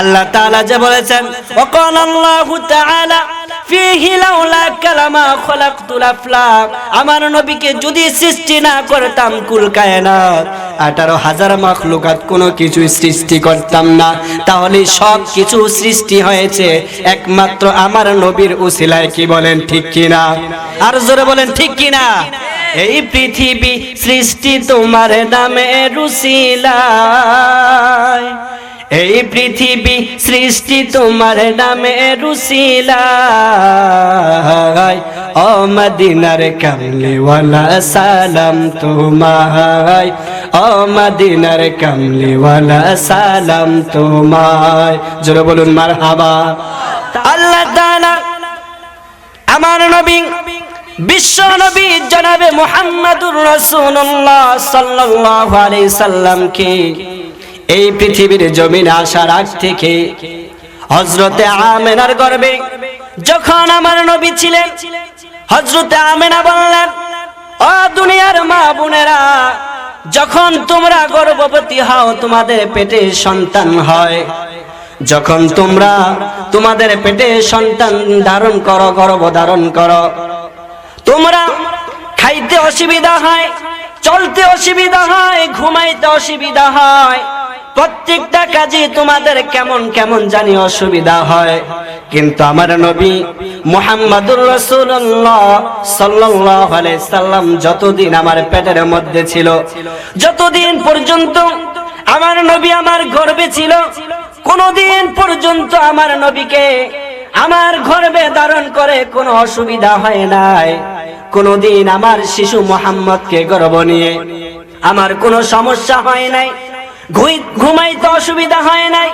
আল্লাহ তাআলা যে বলেছেন ওয়াকাল আল্লাহু তাআলা ফিহি লাউলা কালামা খলাকতুল আফলাক। আমার নবীকে যদি সৃষ্টি না করতাম কুল কায়নাত, আঠারো হাজার মাখলুকাত কোনো কিছু সৃষ্টি করতাম না। তাহলে সব কিছু সৃষ্টি হয়েছে একমাত্র আমার নবীর উসিলায়, কি বলেন, ঠিক কিনা? আর জোরে বলেন, ঠিক কিনা? এই পৃথিবী সৃষ্টি তোমার নামে রুসিলায় এই পৃথিবী সৃষ্টি তোমার নামে রুসিলায় ও মদিনার কামলিওয়ালা, সালাম তোমায়। ও মদিনার কামলিওয়ালা, সালাম তোমায়। জোরে বলুন, মারহাবা। আল্লাহ তাআলা আমার নবী, বিশ্ব নবী জনাবে মুহাম্মাদুর রাসূলুল্লাহ সাল্লাল্লাহু আলাইহি সাল্লামকে এই পৃথিবীর জমিনে আসার আগ থেকে হজরতে আমেনার গর্বে যখন আমার নবী ছিলেন হজরতে আমেনা বললেন, ও দুনিয়ার মা বোনেরা, যখন তোমরা গর্ভবতী হও, তোমাদের পেটে সন্তান হয়। যখন তোমরা তোমাদের পেটে সন্তান ধারণ করো, গর্ভ ধারণ করো, তোমরা খাইতে অসুবিধা হয়, চলতে অসুবিধা হয়, ঘুমাইতে অসুবিধা হয়। প্রত্যেকটা কাজে তোমাদের কেমন কেমন জানি অসুবিধা হয়। কিন্তু আমার নবী মুহাম্মাদুর রাসূলুল্লাহ সাল্লাল্লাহু আলাইহি সাল্লাম যতদিন আমার পেটের মধ্যে ছিল, যতদিন পর্যন্ত আমার নবী আমার গর্বে ছিল, কোনদিন পর্যন্ত আমার নবীকে আমার গর্বে ধারণ করে কোনো অসুবিধা হয় নাই। কোনদিন আমার শিশু মোহাম্মদকে গর্ব নিয়ে আমার কোনো সমস্যা হয় নাই। ঘুমাইতে অসুবিধা হয় নাই,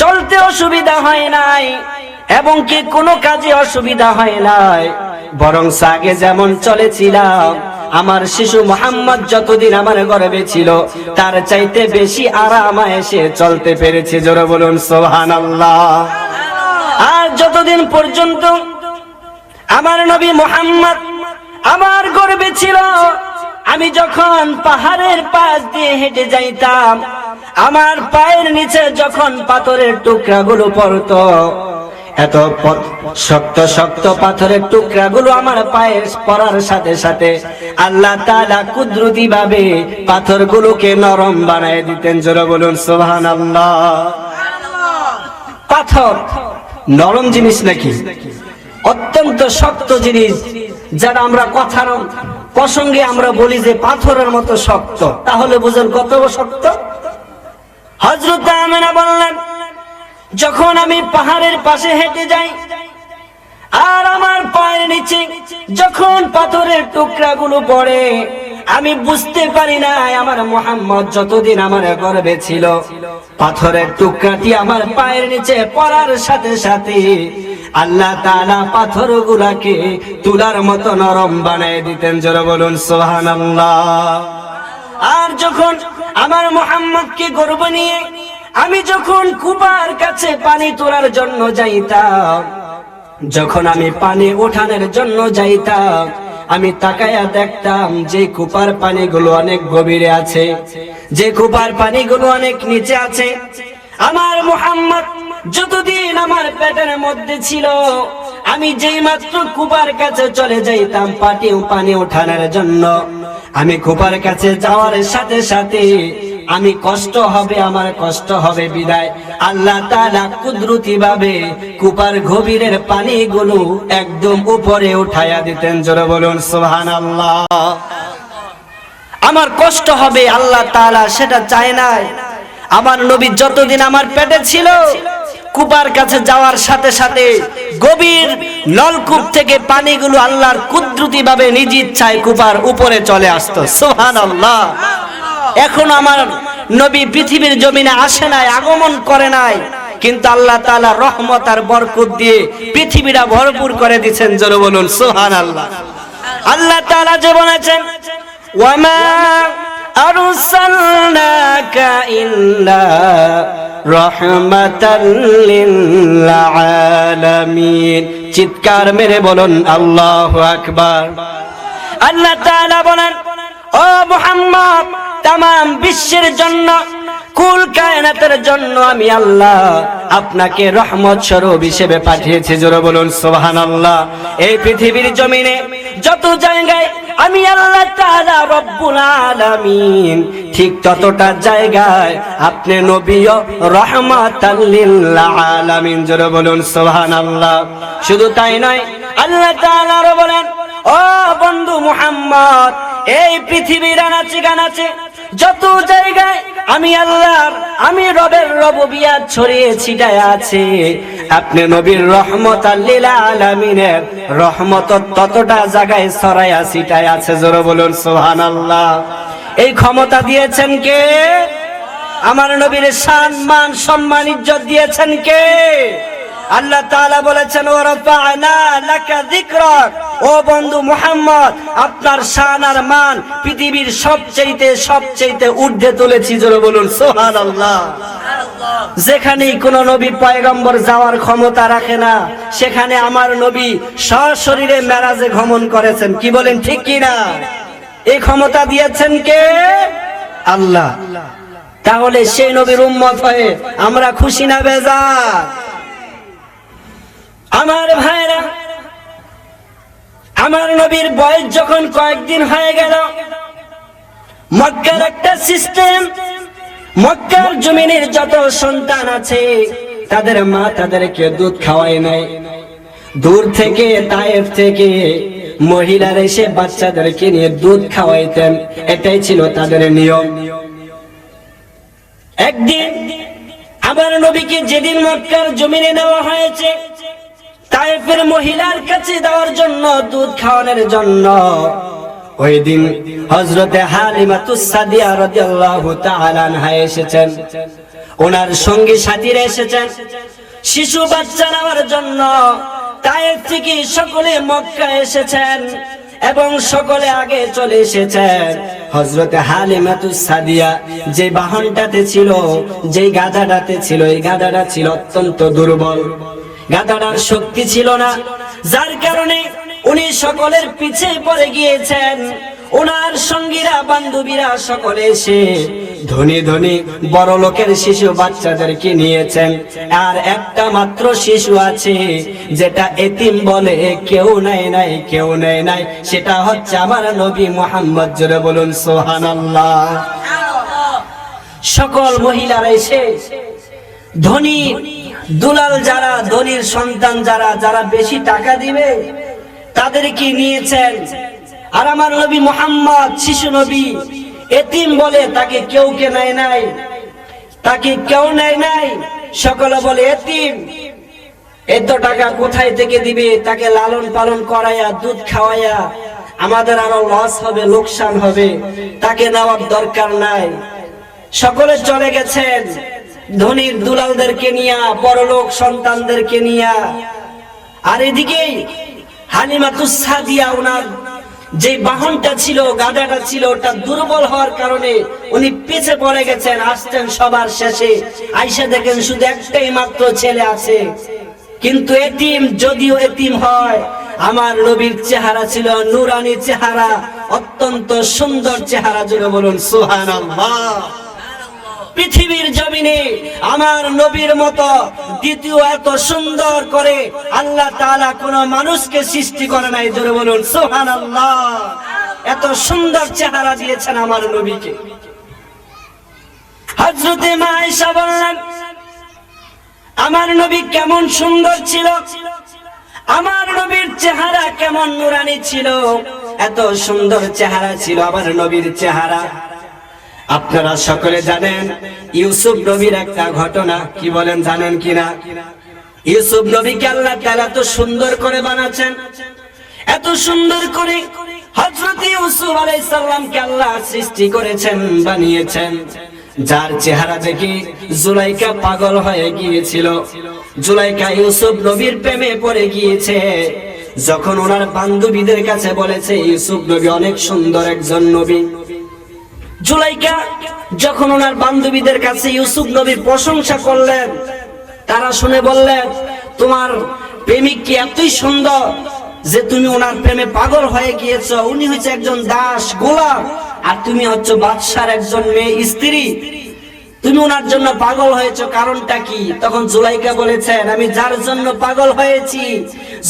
চলতে অসুবিধা হয় নাই, এবং কি কোনো কাজে অসুবিধা হয় নাই। বরং আগে যেমন চলেছিলাম, আমার শিশু মোহাম্মদ যতদিন আমার গর্বে ছিল, তার চাইতে বেশি আরাম এসে চলতে পেরেছে, জোরে বলুন সোহান আল্লাহ আর যতদিন পর্যন্ত আমার নবী মোহাম্মদ আমার গর্বে ছিল আমি যখন পাহাড়ের পাশ দিয়ে হেঁটে যাইতাম, আমার পায়ের নিচে যখন পাথরের টুকরাগুলো পড়তো, এত শক্ত শক্ত পাথরের টুকরাগুলো আমার পায়ে পড়ার সাথে সাথে আল্লাহ তাআলা কুদরতি ভাবে পাথরগুলোকে নরম বানায় দিতেন। জোরে বলুন, সুবহানাল্লাহ। পাথর নরম জিনিস নাকি? অত্যন্ত শক্ত জিনিস যারা আমরা কথার প্রসঙ্গে আমরা বলি যে পাথরের মতো শক্ত। তাহলে বুঝেন কত শক্ত? হজরত আমেনা বললেন, যখন আমি পাহাড়ের পাশে হেঁটে যাই আর আমার পায়ের নিচে যখন পাথরের টুকরা গুলো পড়ে আমি বুঝতে পারি না আমার মোহাম্মদ যতদিন আমার গর্বে ছিল। পাথরের টুকরাটি আমার পায়ের নিচে পড়ার সাথে সাথে আল্লাহ তাআলা পাথরগুলাকে তুলার মতো নরম বানায় দিতেন। জোরে বলুন, সুবহানাল্লাহ। আর যখন আমার মোহাম্মদকে গর্ব নিয়ে আমি যখন কুপার কাছে পানি তোলার জন্য যাইতাম, যখন আমি পানি ওঠানোর জন্য যাইতাম আমি তাকায়া দেখতাম যে কুপার পানিগুলো অনেক গভীরে আছে। যে কুপার পানিগুলো অনেক নিচে আছে। আমার মোহাম্মদ যতদিন আমার পেটের মধ্যে ছিল, আমি যেই মাত্র কুপার কাছে চলে যাইতাম পাটি পানি ওঠানোর জন্য। আমি কুপার কাছে যাওয়ার সাথে সাথে আমি কষ্ট হবে, আমার কষ্ট হবে বিদায়। আল্লাহ তাআলা কুদরতি ভাবে কুপার গভীরের পানিগুলো একদম উপরে উঠায়া দিতেন। জোরে বলুন, সুবহানাল্লাহ। আমার কষ্ট হবে, আল্লাহ তাআলা সেটা চায় নাই। আমার নবী যতদিন আমার পেটে ছিল, কুপার কাছে যাওয়ার সাথে সাথে গভীর নলকূপ থেকে পানিগুলো আল্লাহর কুদরতি ভাবে নিজ ইচ্ছায় কুপার উপরে চলে আসতো। সুবহানাল্লাহ। এখন আমার নবী পৃথিবীর জমিনে আসে নাই, আগমন করে নাই। কিন্তু আল্লাহ তালা রহমত আর বরকত দিয়ে পৃথিবীটা ভরপুর করে দিচ্ছেন জোরে বলুন, সুবহানাল্লাহ। আল্লাহ তাআলা যে বলেছেন চিৎকার মেরে বলুন, আল্লাহ আকবার। আল্লাহ বলেন, ও মুহাম্মদ তাম বিশ্বের জন্য, কুল কায়নাতের জন্য আমি আল্লাহ আপনাকে রহমত স্বরূপ হিসেবে পাঠিয়েছি। জোরে বলুন সোহান আল্লাহ এই পৃথিবীর জমিনে যত জায়গায় আমি আল্লাহ আলামিন, ঠিক ততটা জায়গায় আপনি নবী ও রহমাতাল লিল আলামিন। জোরে বলুন, সুবহানাল্লাহ। শুধু তাই নয়, আল্লাহ তাআলা বলেন, ও বন্ধু মুহাম্মদ, এই পৃথিবীর আনাচে গানাচে যত জায়গায় আমি আল্লাহর, আমি রবের রববিয়া ছড়িয়ে ছিটায় আছে। আপনি নবীর রহমত আল্লিল আলামিনের রহমত ততটা জায়গায় ছড়াইয়া ছিটায় আছে। জোরে বলুন, সুবহানাল্লাহ। এই ক্ষমতা দিয়েছেন কে? আমার নবীর সম্মান সম্মান, ইজ্জত দিয়েছেন কে? আল্লাহ তাআলা বলেছেন ও রাফা'না লাকা যিকরাক। ও বন্ধু মুহাম্মদ, আপনার শান আর মান পৃথিবীর সবচেয়ে সবচেয়ে ঊর্ধ্বে তুলেছি, জোরে বলুন, সুবহানাল্লাহ। যেখানেই কোন নবী পয়গম্বর যাওয়ার ক্ষমতা রাখে না, সেখানে আমার নবী সশরীরে মেরাজে ভ্রমণ করেছেন। কি বলেন, ঠিক কি না এই ক্ষমতা দিয়েছেন কে? আল্লাহ। তাহলে সেই নবীর উম্মত হয়ে আমরা খুশি না বেজার? আমার ভাইরা আমার নবীর বয়স যখন কয়েকদিন হয়ে গেল, মক্কার একটা সিস্টেম মক্কার জমিনের যত সন্তান আছে, তাদের মা তাদেরকে দুধ খাওয়ায় নাই দূর থেকে, তায়েফ থেকে মহিলারা এসে বাচ্চাদেরকে নিয়ে দুধ খাওয়াইতেন। এটাই ছিল তাদের নিয়ম। একদিন আমার নবীকে যেদিন মক্কার জমিনে নেওয়া হয়েছে তায়েফের মহিলার কাছে দেওয়ার জন্য, দুধ খাওয়ানোর জন্য। ওই দিন হজরতে হালিমাতুস সাদিয়া রাদিয়াল্লাহু তাআলা এসেছেন। ওনার সঙ্গী সাথীরা এসেছেন। শিশু বাচ্চা নেওয়ার জন্য তায়েফ থেকে সকলে মক্কা এসেছেন এবং সকলে আগে চলে এসেছেন। হজরতে হালিমাতুস সাদিয়া যে বাহনটাতে ছিল, যে গাধাটাতে ছিল, এই গাধাটা ছিল অত্যন্ত দুর্বল। গাধাটার শক্তি ছিল না। যার কারণে উনি সকলের পিছে পড়ে গিয়েছেন। ওনার সঙ্গীরা, বান্ধবীরা সকলে এসে ধনী ধনী বড় লোকের শিশু বাচ্চাদেরকে নিয়েছেন। আর একটা মাত্র শিশু আছে, যেটা এতিম বলে কেউ নাই নাই, কেউ নেই নাই। সেটা হচ্ছে আমার নবী মোহাম্মদ, জোরে বলুন সোহান আল্লাহ সকল মহিলারা এসে ধনী দুলাল যারা, ধনীর সন্তান যারা যারা বেশি টাকা দিবে, তাদেরকে নিয়েছেন। আর আমার নবী মোহাম্মদ, শিশু নবী, এতিম বলে তাকে কেউ কে নেয় নাই। তাকে কেউ নেয় নাই। সকলে বলে, এতিম, এত টাকা কোথায় থেকে দিবে? তাকে লালন পালন করাইয়া দুধ খাওয়াইয়া আমাদের আরও লস হবে, লোকসান হবে। তাকে নেওয়ার দরকার নাই। সকলে চলে গেছেন। ধনীর দুলালদেরকে নিয়া বড়লোক সন্তানদেরকে নিয়া। আর এদিকে হালিমাতুস সাদিয়া ওনার যে বাহনটা ছিল, গাদাটা ছিল, ওটা দুর্বল হওয়ার কারণে উনি পিছে পড়ে গেছেন আসতেন সবার শেষে। আইসা দেখেন শুধু একটাই মাত্র ছেলে আছে। কিন্তু এতিম, যদিও এতিম হয়, আমার নবীর চেহারা ছিল নুরানি চেহারা, অত্যন্ত সুন্দর চেহারা জুড়ে বলুন সুহান পৃথিবীর জমিনে আমার নবীর মতো দ্বিতীয় এত সুন্দর করে আল্লাহ তাআলা কোন মানুষকে সৃষ্টি করে নাই, জোরে বলুন সোহান আল্লাহ এত সুন্দর চেহারা দিয়েছেন আমার নবীকে। হজরতে মায়েশা বললেন, আমার নবী কেমন সুন্দর ছিল, আমার নবীর চেহারা কেমন নুরানি ছিল, এত সুন্দর চেহারা ছিল আমার নবীর চেহারা। আপনারা সকলে জানেন ইউসুফ নবীর একটা ঘটনা, কি বলেন জানেন কিনা? ইউসুফ নবীকে আল্লাহ তাআলা তো সুন্দর করে বানাচ্ছেন, এত সুন্দর করে হযরত ইউসুফ আলাইহিস সালামকে আল্লাহ সৃষ্টি করেছেন, বানিয়েছেন। যার চেহারা দেখে জুলাইকা পাগল হয়ে গিয়েছিল। জুলাইকা ইউসুফ নবীর প্রেমে পড়ে গিয়েছে। যখন ওনার বান্ধবীদের কাছে বলেছে, ইউসুফ নবী অনেক সুন্দর একজন নবী। জুলাইকা, যখন ওনার বান্ধবীদের কাছে ইউসুফ নবীর প্রশংসা করলেন, তারা শুনে বললেন তোমার প্রেমিক কি এতই সুন্দর যে তুমি ওনার প্রেমে পাগল হয়ে গিয়েছ? উনি হচ্ছে একজন দাস গোলাপ আর তুমি হচ্ছে বাদশার একজন মেয়ে স্ত্রী। তুমি ওনার জন্য পাগল হয়েছো, কারণটা কি? তখন জুলাইকা বলেছেন, আমি যার জন্য পাগল হয়েছি,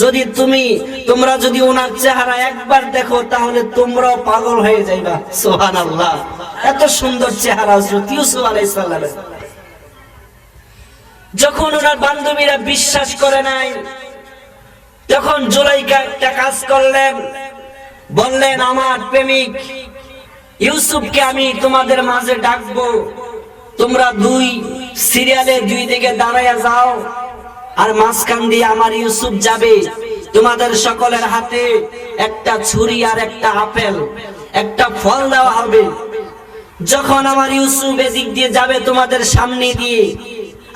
যদি তুমি, তোমরা যদি ওনার চেহারা একবার দেখো, তাহলে তোমরাও পাগল হয়ে যাইবা। সোহান আল্লাহ এত সুন্দর চেহারা হজরত যখন ওনার বান্ধবীরা বিশ্বাস করে নাই, তখন জুলাইকা একটা কাজ করলেন। বললেন, আমার প্রেমিক, ইউসুফকে আমি তোমাদের মাঝে ডাকবো। তোমরা দুই সিরিয়ালে দুই দিকে দাঁড়াইয়া যাও, আর মাঝখান দিয়ে আমার ইউসুফ যাবে। তোমাদের সকলের হাতে একটা ছুরি আর একটা আপেল, একটা ফল দেওয়া হবে। যখন আমার ইউসুফ এদিক দিয়ে যাবে তোমাদের সামনে দিয়ে,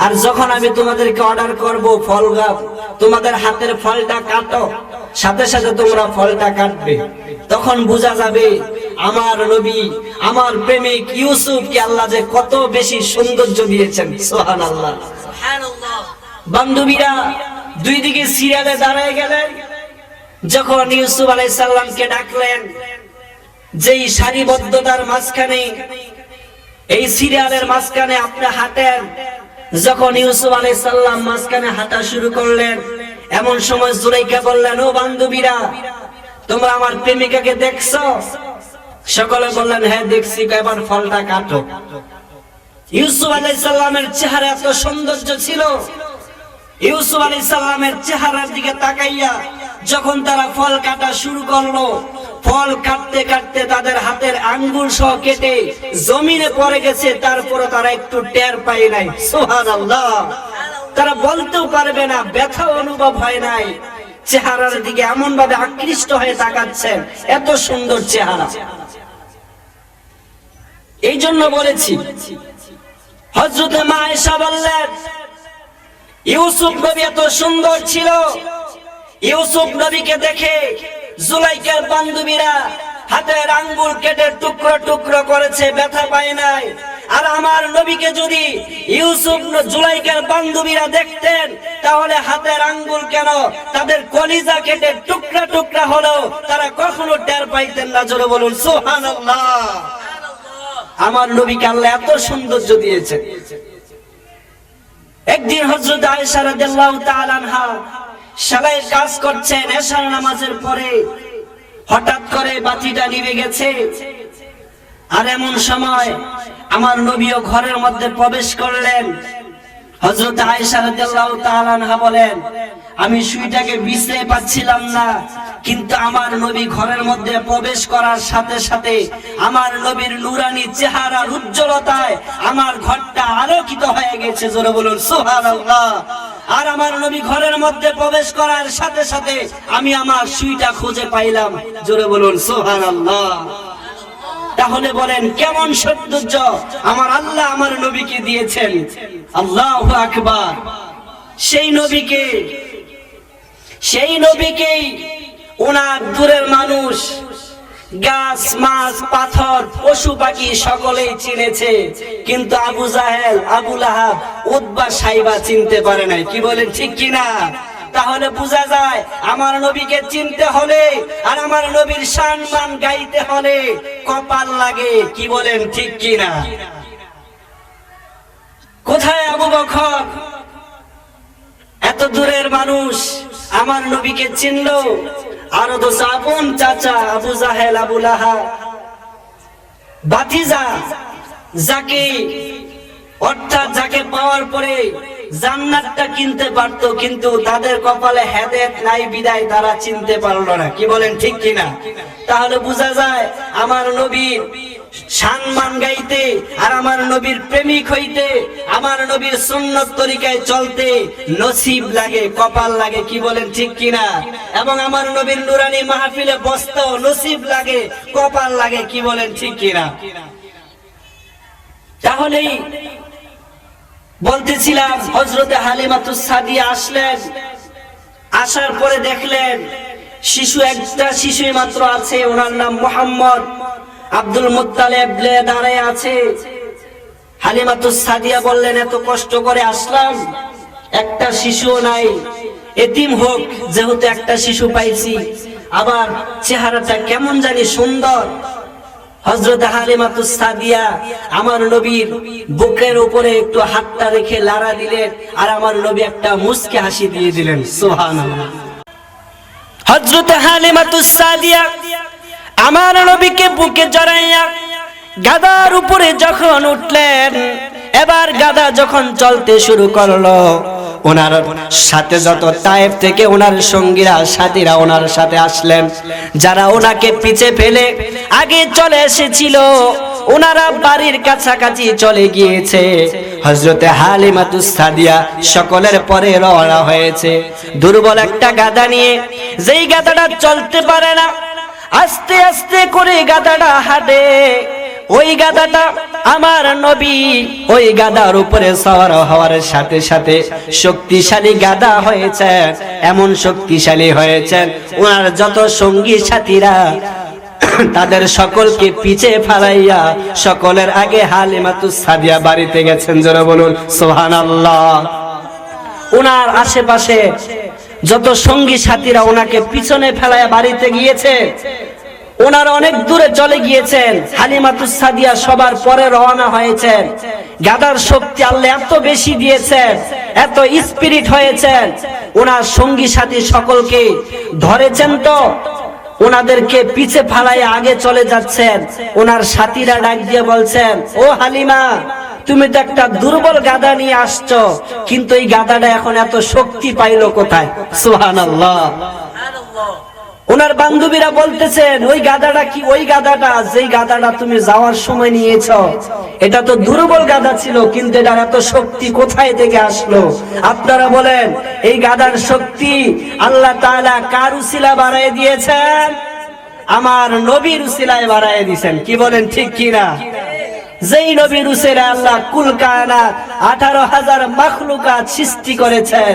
আর যখন আমি তোমাদেরকে অর্ডার করব ফল গাছ তোমাদের হাতের ফলটা কাটো, সাথে সাথে তোমরা ফলটা কাটবে। তখন বোঝা যাবে আমার নবী আমার প্রেমিক ইউসুফকে আল্লাহ যে কত বেশি সৌন্দর্য দিয়েছেন সোহান আল্লাহ বান্ধবীরা দুই দিকে সিরিয়ালে দাঁড়ায় গেলেন। যখন ইউসুফ আলাইসাল্লামকে ডাকলেন যেই সারিবদ্ধতার মাঝখানে এই সিরিয়ালের মাঝখানে আপনি হাঁটেন যখন ইউসুফ আলাইসাল্লাম মাঝখানে হাঁটা শুরু করলেন এমন সময় জুলাইকা বললেন ও বান্ধবীরা তোমরা আমার প্রেমিকাকে দেখছ? সকলে বললেন হ্যাঁ দেখছি এবার ফলটা কাটো। ইউসুফ আলাইসাল্লামের চেহারা এত সৌন্দর্য ছিল। ইউসুফ আলী সাল্লামের চেহারার দিকে তাকাইয়া যখন তারা ফল কাটা শুরু করল, ফল কাটতে কাটতে তাদের হাতের আঙ্গুল সহ কেটে জমিনে পড়ে গেছে, তারপরে তারা একটু টের পায় নাই। সোহান তারা বলতেও পারবে না, ব্যথা অনুভব হয় নাই। চেহারার দিকে এমন ভাবে আকৃষ্ট হয়ে তাকাচ্ছেন। এত সুন্দর চেহারা। এই জন্য বলেছি। হজরতে মা এসা বললেন, ইউসুফ নবী এত সুন্দর ছিল। ইউসুফ নবীকে দেখে জুলাইকার বান্ধবীরা হাতের আঙ্গুল কেটে টুকরো টুকরো করেছে, ব্যথা পায় নাই। আর আমার নবীকে যদি ইউসুফ জুলাইকার বান্ধবীরা দেখতেন, তাহলে হাতের আঙ্গুল কেন তাদের কলিজা কেটে টুকরা টুকরা হলো, তারা কখনো টের পাইতেন না। জোরে বলুন সোহান আমার নবীকে আল্লাহ এত সৌন্দর্য দিয়েছে একদিন হজরত আয়েশা রাদিয়াল্লাহু তাআলা আনহা সেলাইয়ের কাজ করছেন, এশার নামাজের পরে হঠাৎ করে বাতিটা নিভে গেছে। আর এমন সময় আমার নবীও ঘরের মধ্যে প্রবেশ করলেন। হজরত আয়েশা রাদিয়াল্লাহু তাআলা আনহা বলেন, আমি সুইটাকে বিছড়ে পাচ্ছিলাম না, কিন্তু আমার নবী ঘরের মধ্যে প্রবেশ করার সাথে সাথে আমার নবীর নুরানি চেহারার উজ্জ্বলতায় আমার ঘরটা আলোকিত হয়ে গেছে। জোরে বলুন, সুবহানাল্লাহ। আর আমার নবী ঘরের মধ্যে প্রবেশ করার সাথে সাথে আমি আমার সুইটা খুঁজে পাইলাম। জোরে বলুন, সুবহানাল্লাহ। তাহলে বলেন, কেমন সৌন্দর্য আমার আল্লাহ আমার নবীকে দিয়েছেন। আল্লাহ আকবার। সেই নবীকে, সেই নবীকেই ওনার দূরের মানুষ, গাছ, মাছ, পাথর, পশু পাখি সকলেই চিনেছে। কিন্তু আবু জাহেল, আবু লাহাব উদ্বা সাইবা চিনতে পারে নাই। কি বলেন, ঠিক কিনা? তাহলে বোঝা যায় আমার নবীকে চিনতে হলে আর আমার নবীর সম্মান গাইতে হলে কপাল লাগে, কি বলেন ঠিক কিনা? কোথায় আবু বকর? এত দূরের মানুষ আমার নবীকে চিনল। আরও তো আপন চাচা আবু জাহেল, আবু লাহা বাতিজা যাকে অর্থাৎ যাকে পাওয়ার পরে জান্নাতটা কিনতে পারত, কিন্তু তাদের কপালে হেদেত নাই, বিদায় তারা চিনতে পারল না। কি বলেন ঠিক কিনা? তাহলে বোঝা যায় আমার আমার নবীর নসিব লাগে, কপাল লাগে, কি বলেন ঠিক কিনা? এবং আমার নবীর মাহফিলে নসিব লাগে, কপাল লাগে, কি বলেন ঠিক কিনা? তাহলেই বলতেছিলাম হজরতে হালিমাতুস সাদিয়া আসলেন। আসার পরে দেখলেন, শিশু একটা শিশুই মাত্র আছে, ওনার নাম মোহাম্মদ আব্দুল মুত্তালেব দাঁড়ায় আছে। হালিমাতুস সাদিয়া বললেন, এত কষ্ট করে আসলাম, একটা শিশুও নাই। এতিম হোক, যেহেতু একটা শিশু পাইছি, আবার চেহারাটা কেমন জানি সুন্দর। হজরত হালিমাতুস সাদিয়া আমার নবীর বুকের উপরে একটু হাতটা রেখে লাড়া দিলেন আর আমার নবী একটা মুসকে হাসি দিয়ে দিলেন, সুবহানাল্লাহ। হজরত হালিমাতুস সাদিয়া আমার নবীকে বুকে জড়াইয়া গাদার উপরে যখন উঠলেন, এবার গাদা যখন চলতে শুরু করল ওনার সাথে যত তায়েব থেকে ওনার সঙ্গীরা, সাথীরা ওনার সাথে আসলেন। যারা ওনাকে পিছে ফেলে আগে চলে এসেছিল, ওনারা বাড়ির কাছাকাছি চলে গিয়েছে। হজরতে হালিমাতুস সাদিয়া সকলের পরে রওনা হয়েছে। দুর্বল একটা গাদা নিয়ে, যেই গাদাটা চলতে পারে না, আস্তে আস্তে করে গাদাটা হাঁটে। ওই গাদাটা আমার নবী। ওই গাদার উপরে সওয়ার হওয়ার সাথে সাথে শক্তিশালী গাদা হয়েছে। এমন শক্তিশালী হয়েছে, ওনার যত সঙ্গী সাথীরা, তাদের সকলকে পিছে ফালাইয়া সকলের আগে হালিমাতু সাদিয়া বাড়িতে গেছেন। যারা বলুন, সুবহানাল্লাহ। ওনার আশেপাশে যত সঙ্গী সাথীরা ওনাকে পিছনে ফেলায় বাড়িতে গিয়েছে ওনার অনেক দূরে চলে গিয়েছেন। হালিমাতুস সাদিয়া সবার পরে রওনা হয়েছেন। গাদার শক্তি আল্লাহ এত বেশি দিয়েছেন, এত স্পিরিট হয়েছেন। ওনার সঙ্গী সাথী সকলকে ধরেছেন তো? ওনাদেরকে পিছে ফালাই আগে চলে যাচ্ছেন। ওনার সাথীরা ডাক দিয়ে বলছেন, ও হালিমা, তুমি তো একটা দুর্বল গাদা নিয়ে আসছো। কিন্তু এই গাদাটা এখন এত শক্তি পাইলো কোথায়? সুবহানাল্লাহ। ওনার বান্ধবীরা বলতেছেন, ওই গাদাটা কি, ওই গাদাটা? যেই গাদাটা তুমি যাওয়ার সময় নিয়েছ, এটা তো দুর্বল গাদা ছিল, কিন্তু এটার এত শক্তি কোথায় থেকে আসলো? আপনারা বলেন, এই গাদার শক্তি আল্লাহ তাআলা কার উসিলা বাড়ায় দিয়েছেন? আমার নবীর উসিলায় বাড়ায় দিয়েছেন। কি বলেন, ঠিক কিনা? যেই নবীর উসেরা আল্লাহ কুল কায়নাত আঠারো হাজার মাখলুকাত সৃষ্টি করেছেন,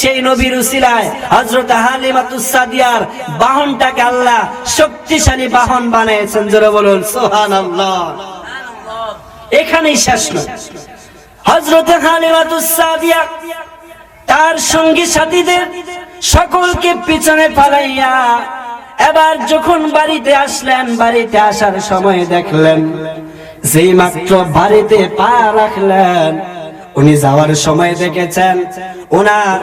সেই নবীর উসিলায় হজরত হালিমাতুস সাদিয়ার বাহনটাকে আল্লাহ শক্তিশালী বাহন বানিয়েছেন, জোরে বলুন সোহান এখানেই শেষ নয়। হজরত হালিমাতুস সাদিয়া তার সঙ্গী সাথীদের সকলকে পিছনে পালাইয়া এবার যখন বাড়িতে আসলেন, বাড়িতে আসার সময় দেখলেন যেই মাত্র বাড়িতে পা রাখলেন, উনি যাওয়ার সময় দেখেছেন ওনার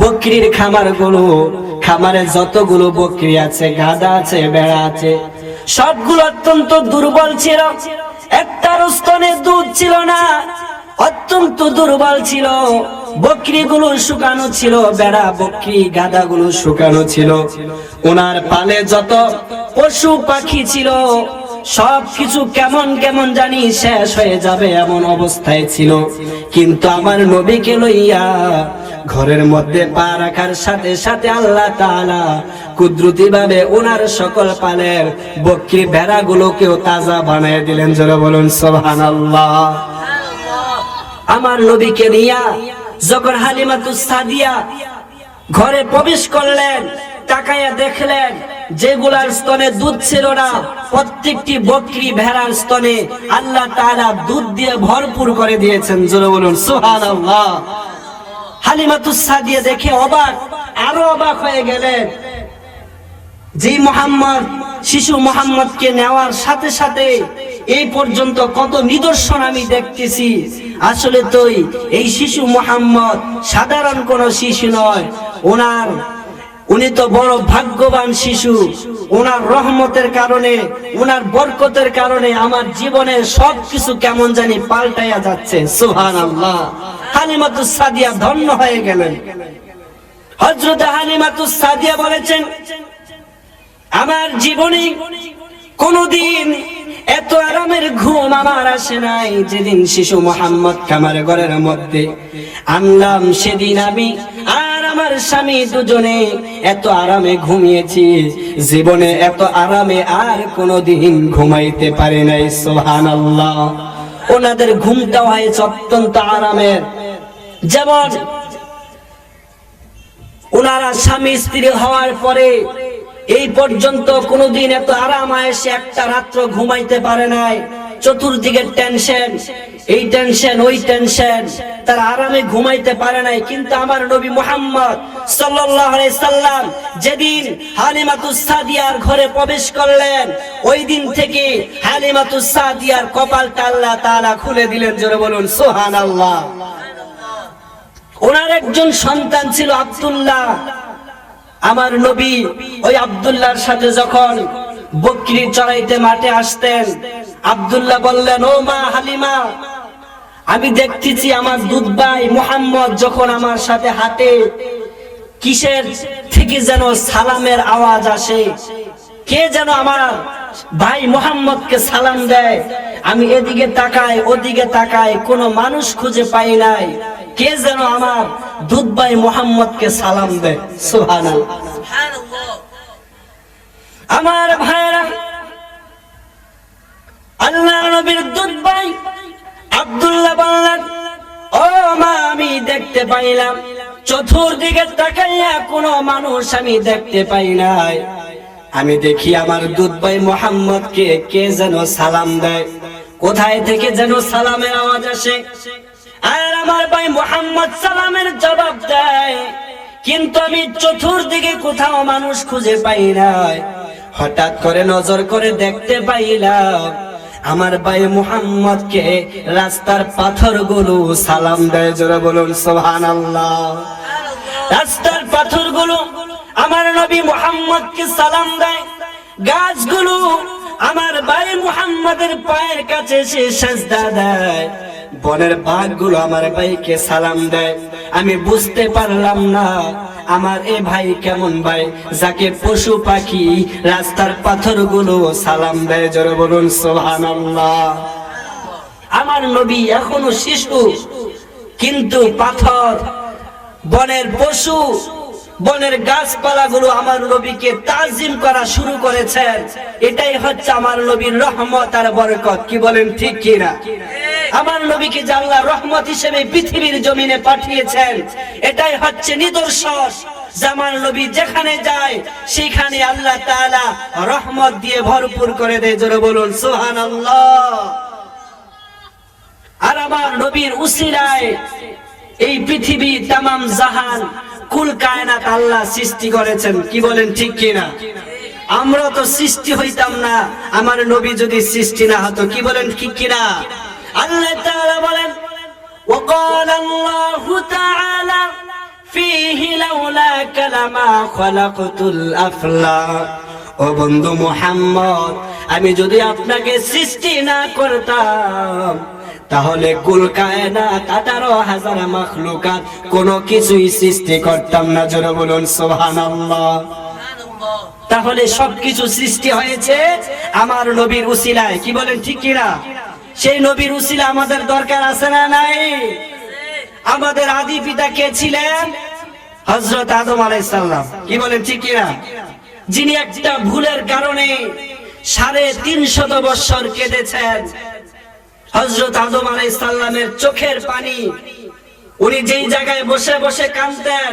বকরির খামারগুলো খামারে যতগুলো বকরি আছে, গাদা আছে, বেড়া আছে, সবগুলো অত্যন্ত দুর্বল ছিল। একটার স্তনে দুধ ছিল না, অত্যন্ত দুর্বল ছিল। বকরিগুলো শুকানো ছিল, বেড়া, বকরি, গাদাগুলো শুকানো ছিল। ওনার পালে যত পশু পাখি ছিল সব কিছু কেমন কেমন জানি শেষ হয়ে যাবে এমন অবস্থায় ছিল। কিন্তু আমার নবীকে লইয়া ঘরের মধ্যে পা রাখার সাথে সাথে আল্লাহ তাআলা কুদরতি ভাবে ওনার সকল পালের বকরি ভেড়াগুলোকেও তাজা বানিয়ে দিলেন। যারা বলুন, সুবহানাল্লাহ। আমার নবীকে নিয়া যখন হালিমাতুস সাদিয়া ঘরে প্রবেশ করলেন তাকাইয়া দেখলেন যেগুলার স্তনে দুধ ছিল না, প্রত্যেকটি বকরি ভেড়ার স্তনে আল্লাহ তাআলা দুধ দিয়ে ভরপুর করে দিয়েছেন, জোরে বলুন, সুবহানাল্লাহ। হালিমাতুস সাদিয়া দেখে অবাক, আরও অবাক হয়ে গেলেন। যে মোহাম্মদ, শিশু মোহাম্মদকে নেওয়ার সাথে সাথে এই পর্যন্ত কত নিদর্শন আমি দেখতেছি। আসলে তুই এই শিশু মোহাম্মদ সাধারণ কোন শিশু নয়, ওনার উনি তো বড় ভাগ্যবান শিশু। ওনার রহমতের কারণে ওনার বরকতের কারণে আমার জীবনের সবকিছু কেমন জানি পাল্টাইয়া যাচ্ছে। সুহান আল্লাহ হালিমাতুস সাদিয়া ধন্য হয়ে গেলেন। হজরত হালিমাতুস সাদিয়া বলেছেন, আমার জীবনে কোনদিন এত আরামের ঘুম আমার আসে নাই। যেদিন শিশু মোহাম্মদ কামার ঘরের মধ্যে আনলাম, সেদিন আমি আর আমার স্বামী দুজনে এত আরামে ঘুমিয়েছি। জীবনে এত আরামে আর কোনদিন ঘুমাইতে পারে নাই সোহান আল্লাহ ওনাদের ঘুমটা হয়েছে অত্যন্ত আরামের। যেমন ওনারা স্বামী স্ত্রী হওয়ার পরে এই পর্যন্ত কোনোদিন এত আরাম আয়েসে একটা রাত্র ঘুমাইতে পারে নাই। চতুর্দিকে টেনশন, এই টেনশন, ওই টেনশন। তার আরামে ঘুমাইতে পারে নাই, কিন্তু আমার নবী মুহাম্মদ সাল্লাম যেদিন হালিমাতুস সাদিয়ার ঘরে প্রবেশ করলেন, ওই দিন থেকে হালিমাতুস সাদিয়ার কপালটা আল্লাহ তাআলা খুলে দিলেন, জোরে বলুন সোহান আল্লাহ ওনার একজন সন্তান ছিল আব্দুল্লাহ। আমার নবী ওই আবদুল্লাহর সাথে যখন বকরি চড়াইতে মাঠে আসতেন, আবদুল্লাহ বললেন, ও মা হালিমা, আমি দেখতেছি আমার দুধ ভাই মোহাম্মদ যখন আমার সাথে হাতে কিসের থেকে যেন সালামের আওয়াজ আসে? কে যেন আমার ভাই মোহাম্মদকে সালাম দেয়? আমি এদিকে তাকাই, ওদিকে তাকাই, কোনো মানুষ খুঁজে পাই নাই। কে যেন আমার দুধ ভাই মোহাম্মদকে সালাম দেয়? সুবহানাল্লাহ। আমার ভাইরা আল্লাহ নবীর দুধ ভাই আব্দুল্লাহ বললেন, ও মা, আমি দেখতে পাইলাম। চতুর্দিকে তাকাইয়া কোনো মানুষ আমি দেখতে পাই নাই। আমি দেখি আমার দুধ ভাই মোহাম্মদ কে কে যেন সালাম দেয়? কোথায় থেকে যেন সালামের আওয়াজ আসে? আর আমার ভাই মোহাম্মদ সালামের জবাব দেয়, কিন্তু আমি চতুর্দিকে কোথাও মানুষ খুঁজে পাই নাই। হঠাৎ করে নজর করে দেখতে পাইলাম, আমার ভাই মুহাম্মদ কে রাস্তার পাথরগুলো সালাম দেয়। জোরে বলুন সোহান আল্লাহ রাস্তার পাথরগুলো আমার নবী মুহাম্মদ কে সালাম দেয়। গাছগুলো আমার ভাই মুহাম্মাদের পায়ের কাছে সে সাজদা দেয়। বনের বাঘগুলো আমার ভাইকে সালাম দেয়। আমি বুঝতে পারলাম না, আমার এ ভাই কেমন ভাই? যাকে পশু পাখি, রাস্তার পাথরগুলো সালাম দেয়। জোরে বলুন, সুবহানাল্লাহ। আমার নবী এখনও শিশু, কিন্তু পাথর, বনের পশু বনের গাছপালাগুলো আমার নবীকে তাজিম করা শুরু করেছেন। এটাই হচ্ছে আমার নবীর রহমত আর বরকত। কি বলেন ঠিক কিনা? আমার নবীকে আল্লাহ রহমত হিসেবে পৃথিবীর জমিনে পাঠিয়েছেন, এটাই হচ্ছে নিদর্শন। জামান নবী যেখানে যায়, সেখানে আল্লাহ তাআলা রহমত দিয়ে ভরপুর করে দেয়। জোরে বলুন, সুবহানাল্লাহ। আর আমার নবীর উসিলায় এই পৃথিবী তামাম জাহান কুল কায়নাত আল্লাহ সৃষ্টি করেছেন কি বলেন ঠিক কিনা আমরা তো সৃষ্টি হইতাম না আমার নবী যদি সৃষ্টি না হতো কি বলেন ঠিক কিনা আল্লাহ তাআলা বলেন وقال الله تعالى فيه لولاك لما خلقت الافلاك ও বন্ধু মুহাম্মদ আমি যদি আপনাকে সৃষ্টি না করতাম তাহলে কুল কায়নাত, আঠারো হাজার মাখলুকাত, কোনো কিছুই সৃষ্টি করতাম না, জোরে বলুন, সুবহানাল্লাহ। তাহলে সবকিছু সৃষ্টি হয়েছে আমার নবীর উসিলায়, কি বলেন ঠিক কিনা? সেই নবীর উসিলা আমাদের দরকার আছে না নাই? আমাদের আদি পিতা কে ছিলেন? হজরত আদম আলাইসাল্লাম কি বলেন ঠিক কিনা? যিনি একটা ভুলের কারণে সাড়ে তিন শত বৎসর কেঁদেছেন হজরত আদম আলাইসাল্লামের চোখের পানি। উনি যেই জায়গায় বসে বসে কাঁদতেন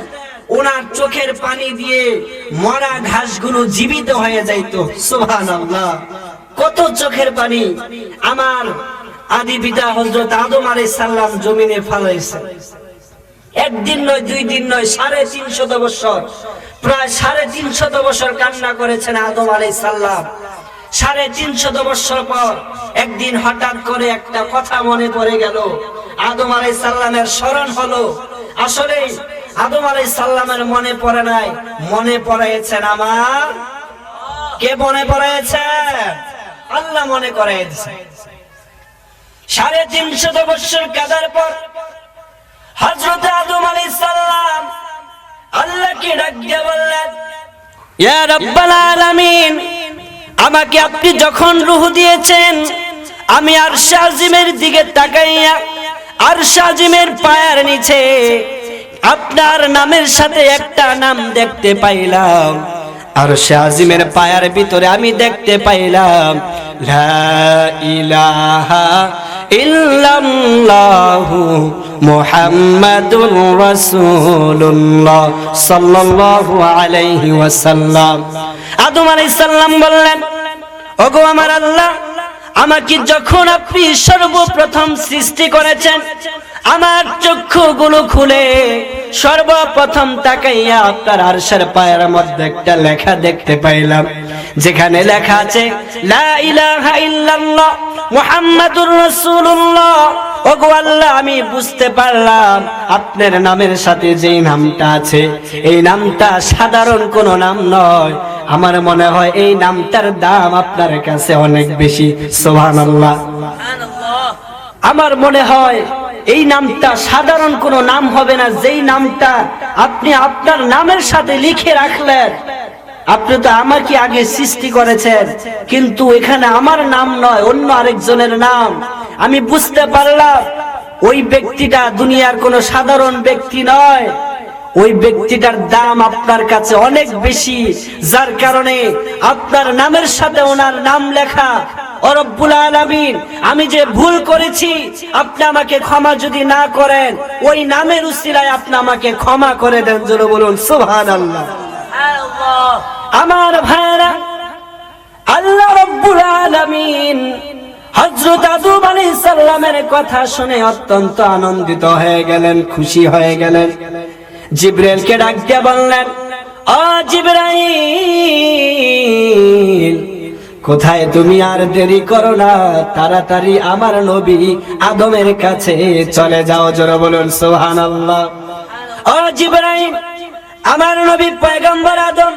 ওনার চোখের পানি দিয়ে মরা ঘাসগুলো জীবিত হয়ে যাইতো। সুহান কত চোখের পানি। আমার আদি পিতা হজরত আদম আলাইহিস সাল্লাম জমিনে ফালাইছে। একদিন নয়, দুই দিন নয়, সাড়ে তিনশত বছর, প্রায় সাড়ে তিনশত বছর কান্না করেছেন আদম আলাইহিস সালাম। সাড়ে তিনশত বছর পর একদিন হঠাৎ করে একটা কথা মনে পড়ে গেল। আদম আলাই সালামের স্মরণ হলো। আসলে আদম আলাই সালামের মনে পড়ে নাই। মনে পড়েছেন আমার? কে মনে পড়েছে আল্লাহ মনে করাইছে সাড়ে তিনশত বছর কাদার পর হজরত আদম আলাইহিস সালাম আল্লাহকে ডাক দিয়ে বললেন, ইয়া রাব্বাল আলামিন আমাকে আপনি যখন রুহ দিয়েছেন, আমি আর শাজিমের দিকে তাকাইয়া আর শাজিমের পায়ার নিচে আপনার নামের সাথে একটা নাম দেখতে পাইলাম। আর শাজিমের পায়ের ভিতরে আমি দেখতে পাইলাম, লা ইলাহা ইল্লাল্লাহু মুহাম্মাদুর রসুল্লাহ সাল্লাল্লাহু আলাইহি ওয়াসাল্লাম। আদম আলাইহিস সালাম বললেন, ওগো আমার আল্লাহ, আমাকে যখন আপনি সর্বপ্রথম সৃষ্টি করেছেন আমার চক্ষুগুলো খুলে সর্বপ্রথম তাকাইয়া আপনার আরশের পায়ের মধ্যে একটা লেখা দেখতে পাইলাম। যেখানে লেখা আছে লা ইলাহা ইল্লাল্লাহ মুহাম্মাদুর রাসূলুল্লাহ। ওগো আল্লাহ আমি বুঝতে পারলাম আপনার নামের সাথে যেই নামটা আছে। এই নামটা সাধারণ কোনো নাম নয়। আমার মনে হয় এই নামটার দাম আপনার কাছে অনেক বেশি। সুবহানাল্লাহ। আমার মনে হয় এই নামটা সাধারণ কোনো নাম হবে না। যেই নামটা আপনি আপনার নামের সাথে লিখে রাখলেন, আপনি তো আমাকে আগে সৃষ্টি করেছেন, কিন্তু এখানে আমার নাম নয়, অন্য আরেকজনের নাম। আমি বুঝতে পারলাম, ওই ব্যক্তিটা দুনিয়ার কোনো সাধারণ ব্যক্তি নয়। ওই ব্যক্তিটার দাম আপনার কাছে অনেক বেশি, যার কারণে আপনার নামের সাথে ওনার নাম লেখা আমি যে ভুল করেছি, আপনি আমাকে ক্ষমা যদি না করেন, ওই নামের উসিলায় আপনি আমাকে ক্ষমা করে দেন, জোরে বলুন, সুবহানাল্লাহ। আমার ভাইরা আল্লাহ রব্বুল আলামিন হযরত আদম আলাইহিস সালামের কথা শুনে অত্যন্ত আনন্দিত হয়ে গেলেন, খুশি হয়ে গেলেন। জিব্রাইলকে ডাক দিয়ে বললেন, ও জিব্রাইল কোথায় তুমি আর দেরি করো না? তাড়াতাড়ি আমার নবী আদমের কাছে চলে যাও, জোরে বলুন, সুবহানাল্লাহ। ও জিব্রাইল, আমার নবী পয়গম্বর আদম,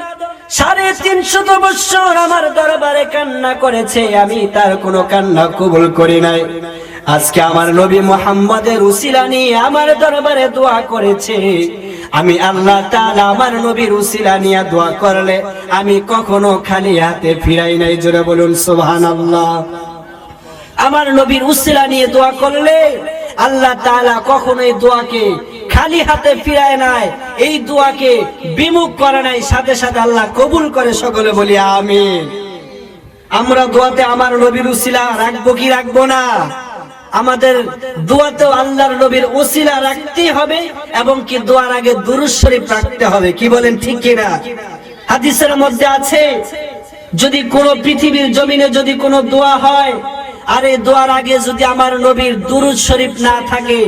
সাড়ে তিনশত বৎসর আমার দরবারে কান্না করেছে, আমি তার কোনো কান্না কবুল করি নাই। আজকে আমার নবী মোহাম্মদের উসিলা নিয়ে আমার দরবারে দোয়া করেছে। আমি আল্লাহ তাআলা আমার নবীর উসিলা নিয়ে দোয়া করলে আমি কখনো খালি হাতে ফিরাই নাই। জোরে বলুন, সুবহানাল্লাহ। আমার নবীর উসিলা নিয়ে দোয়া করলে আল্লাহ তাআলা কখনো এই দোয়াকে খালি হাতে ফিরায় নাই, এই দোয়াকে বিমুখ করে নাই, সাথে সাথে আল্লাহ কবুল করে সকলে বলি আমিন। আমরা দোয়াতে আমার নবীর উসিলা রাখব কি রাখব না? আমাদের দোয়াতেও আল্লাহর নবীর উসিলা রাখতেই হবে এবং কি দোয়ার আগে দুরুদ শরীফ রাখতে হবে। কি বলেন ঠিক কিনা? হাদিসের মধ্যে আছে, যদি কোন পৃথিবীর জমিনে যদি কোনো দোয়া হয়, আর এই দোয়ার আগে যদি আমার নবীর দুরুদ শরীফ না থাকে,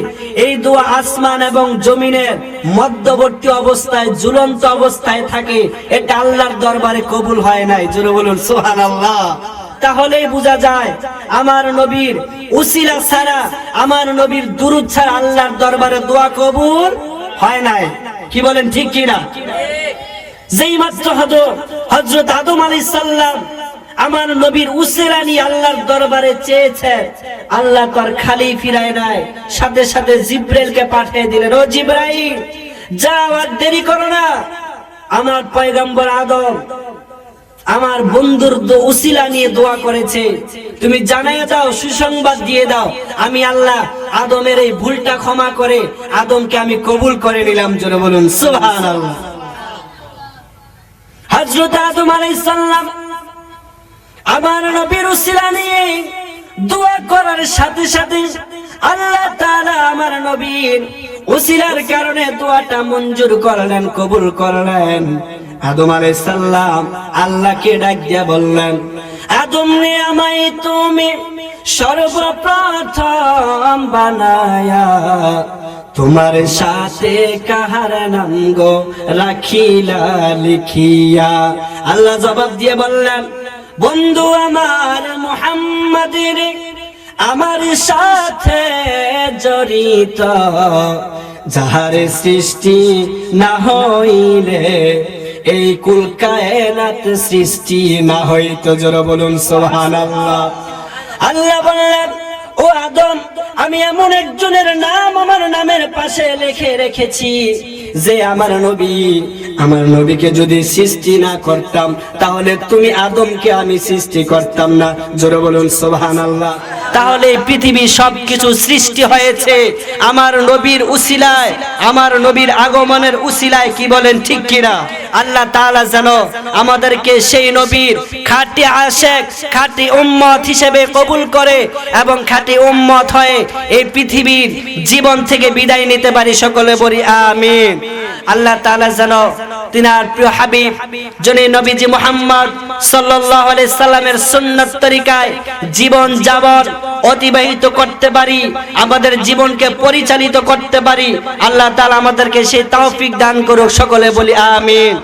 এই দোয়া আসমান এবং জমিনের মধ্যবর্তী অবস্থায়, ঝুলন্ত অবস্থায় থাকে, এটা আল্লাহর দরবারে কবুল হয় নাই। জোরে বলুন, সুবহানাল্লাহ। তাহলেই বোঝা যায়, আমার নবীর উসিলা ছাড়া, আমার নবীর দুরুদ ছাড়া আল্লাহর দরবারে দোয়া কবুল হয় নাই। কি বলেন ঠিক কিনা? যেই মাত্র হজরত আদম আলী সাল্লাম আমার নবীর উসেরা নিয়ে আল্লাহর দরবারে চেয়েছে, আল্লাহ তার খালি ফিরায় নাই, সাথে সাথে জিব্রাইলকে পাঠিয়ে দিলেন। ও জিব্রাইল, যাও আর দেরি করো না। আমার পয়গম্বর আদম আমার বন্ধুর উসিলা নিয়ে দোয়া করেছে। তুমি জানাই দাও, সুসংবাদ দিয়ে দাও। আমি আল্লাহ আদমের এই ভুলটা ক্ষমা করে আদমকে আমি কবুল করে নিলাম, জোরে বলুন হযরত আদম আমার নবীর উসিলা নিয়ে দোয়া করার সাথে সাথে আল্লাহ আমার নবীর উসিলার কারণে দোয়াটা মঞ্জুর করলেন, কবুল করলেন। আদম আলাইহিস সালাম আল্লাহকে ডাক দিয়া বললেন, আদম রে আমায় তুমি সর্বপ্রথম বানায়া, তোমার সাথে কাহার নাঙ্গ রাখিলা লিখিয়া। আল্লাহ জবাব দিয়ে বললেন, বন্ধু আমার মোহাম্মদের আমার সাথে জড়িত, যাহার সৃষ্টি না হইলে এই কুল কায়নাত সৃষ্টি না হইতো জোর বলুন সুবহানাল্লাহ। আল্লাহ বললেন, ও আদম, আমি এমন একজনের নাম আমার নামের পাশে লিখে রেখেছি যে আমার নবী, আমার নবীকে যদি সৃষ্টি না করতাম, তাহলে তুমি আদমকে আমি সৃষ্টি করতাম না। জোরে বলুন সুবহানাল্লাহ। তাহলে পৃথিবী সবকিছু সৃষ্টি হয়েছে। আমার নবীর উসিলায়, আমার নবীর আগমনের উসিলায় কি বলেন ঠিক কিনা? আল্লাহ তাআলা যেন আমাদেরকে সেই নবীর খাঁটি আশেক, খাঁটি উম্মত হিসেবে কবুল করে এবং খাঁটি উম্মত হয়ে এই পৃথিবীর জীবন থেকে বিদায় নিতে পারি সকলে বলি, আমিন। আল্লাহ তাআলা যেন তিনার প্রিয় হাবিব জনে নবীজি মোহাম্মদ সাল্লাল্লাহু আলাইহি সাল্লামের সুন্নাত তরিকায় জীবন যাপন অতিবাহিত করতে পারি, আমাদের জীবনকে পরিচালিত করতে পারি, আল্লাহ তাআলা আমাদেরকে সেই তৌফিক দান করুক, সকলে বলি আমিন।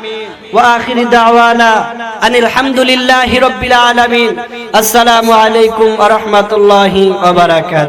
ওয়া আখিরি দাওয়ানা আনিল হামদুলিল্লাহি রাব্বিল আলামিন। আসসালামু আলাইকুম ওয়া রাহমাতুল্লাহি ওয়া বারাকাতুহু